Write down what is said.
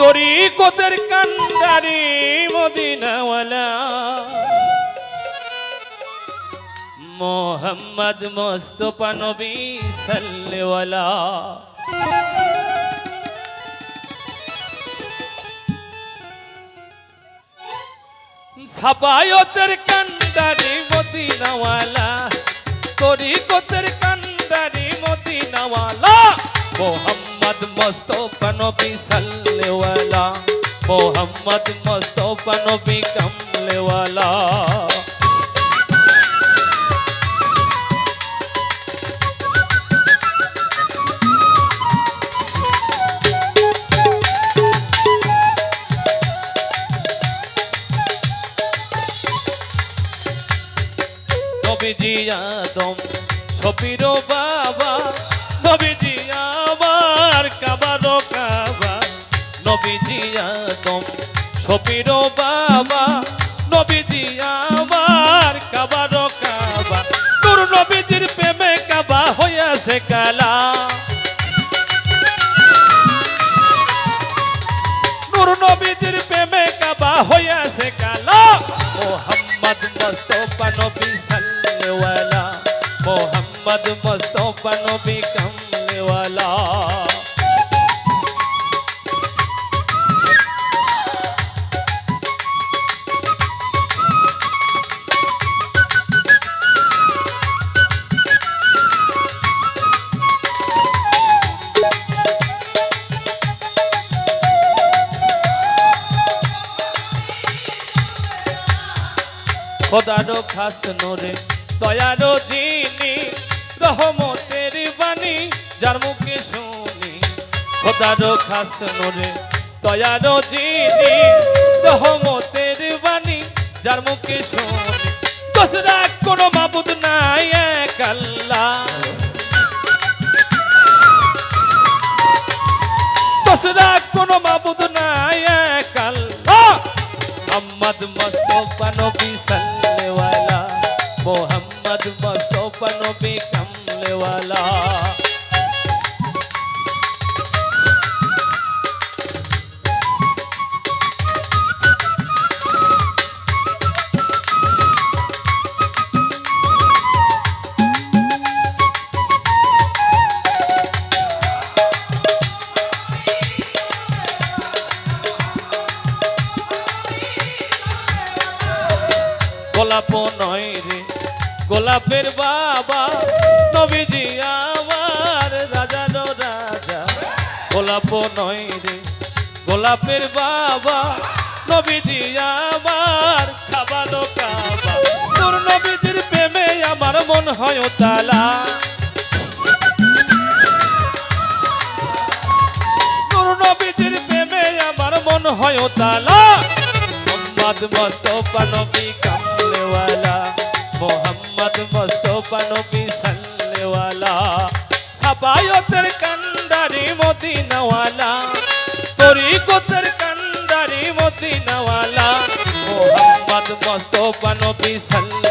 তরিকতের কান্ডারি মদিনাওয়ালা। মোহাম্মদ মোস্তফা নবী সাল্লেওয়ালা। সাবায়তের কান্ডারি মদিনাওয়ালা, তরিকতের কান্ডারি মদিনাওয়ালা। মোহাম্মদ মোস্তফা নবী সাল্লেওয়ালা মোহাম্মদ মোস্তফা নবী কামলেওয়ালা নবীজি আদম সপির বাবা নবীজি আমার নবীজি আদম সপির বাবা নবীজি আমার কাবারো কাবা। তোর নবীজির প্রেমে কাবা হইয়াছে কালা। নূর নবীজির প্রেমে কাবা হইয়াছে কালা। মোহাম্মদ মুস্তফা নবী সাল্লেওয়ালা মোহাম্মদ মুস্তফা নবী কামলেওয়ালা। খোদারো খাস নোরে দয়ারো দিনী রহমতের বাণী যার মুখে শুনি খোদারো খাস নোরে দয়ারো দিনী রহমতের বাণী, যার মুখে শুনি। দোসরা কোনো মাবুদ নাই এক আল্লাহ। দোসরা কোনো মাবুদ নাই এক আল্লাহ। মোহাম্মদ মুস্তফা নবী মোহাম্মদ মুস্তফা নবী কামলেওয়ালা। গোলাপ নয় রে গোলাপের বাবা নবীজি আমার রাজার রাজা। গোলাপ নয় রে, গোলাপের বাবা নবীজি আমার, খাবারও কাবা তোর নবীজির প্রেমে আমার মন হয় তালা তোর নবীজির প্রেমে আমার মন হয় তালা মোহাম্মদ মোস্তফা নবী কামলেওয়ালা। মোহাম্মদ মোস্তফা নবী সাল্লেওয়ালা সাবায়তের কান্ডারি মদিনাওয়ালা তরিকতের কান্ডারি মদিনাওয়ালা মোহাম্মদ মোস্তফা নবী সাল্লেওয়ালা